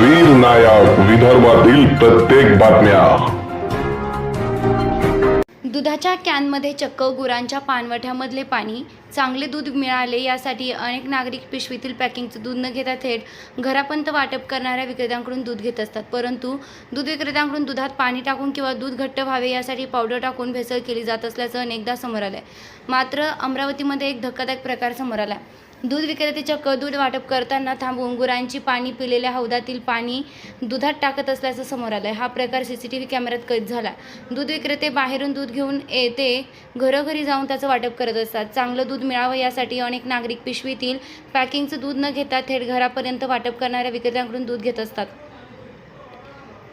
वीर नायक विदर्भातील प्रत्येक बातम्या. दुधाच्या कॅनमध्ये चक्क गुरांच्या पानवठ्यामधले पाणी चांगले दूध मिळाले यासाठी अनेक नागरिक पिशवीतील पॅकिंगचं दूध न घेता थेट घरापर्यंत वाटप करणाऱ्या विक्रेत्यांकडून दूध घेत असतात. परंतु दूध विक्रेत्यांकडून दुधात पाणी टाकून किंवा दूध घट्ट व्हावे यासाठी पावडर टाकून भेसळ केली जात असल्याचं अनेकदा समोर आलं आहे मात्र अमरावतीमध्ये एक धक्कादायक प्रकार समोर आला दूध विक्रेत्याच्या चक्क दूध वाटप करताना थांबून गुरांची पाणी पिलेल्या हौदातील पाणी दुधात टाकत असल्याचं समोर आलंय. हा प्रकार सीसीटीव्ही कॅमेऱ्यात कैद झाला. दूध विक्रेते बाहेरून दूध घेऊन येते घरोघरी जाऊन त्याचं वाटप करत असतात. चांगलं दूध मिळावं यासाठी अनेक नागरिक पिशवीतील पॅकिंगचं दूध न घेता थेट घरापर्यंत वाटप करणाऱ्या विक्रेत्यांकडून दूध घेत असतात.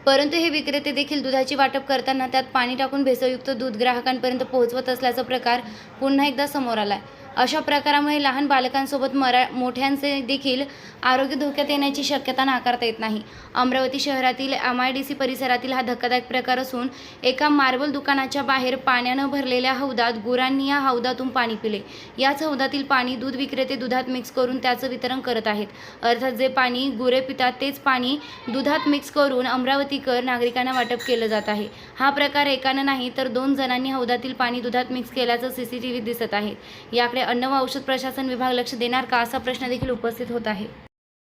परंतु हे विक्रेते देखील दुधाची वाटप करताना त्यात पाणी टाकून भेसळयुक्त दूध ग्राहकांपर्यंत पोहोचवत असल्याचा प्रकार पुन्हा एकदा समोर आला आहे अशा प्रकारामुळे लहान बालकांसोबत मरा मोठ्यांचे देखील आरोग्य धोक्यात येण्याची शक्यता नाकारता येत नाही. अमरावती शहरातील एम आय डी सी परिसरातील हा धक्कादायक प्रकार असून एका मार्बल दुकानाच्या बाहेर पाण्यानं भरलेल्या हौदात गुरांनी या हौदातून पाणी पिले. याच हौदातील पाणी दूध विक्रेते दुधात मिक्स करून त्याचं वितरण करत आहेत. अर्थात जे पाणी गुरे पितात तेच पाणी दुधात मिक्स करून अमरावतीकर नागरिकांना वाटप केलं जात आहे. हा प्रकार एकानं नाही तर दोन जणांनी हौदातील पाणी दुधात मिक्स केल्याचं सीसीटीव्हीत दिसत आहे. याकडे अन्न व औषध प्रशासन विभाग लक्ष देणार का असा प्रश्न देखील उपस्थित होत आहे.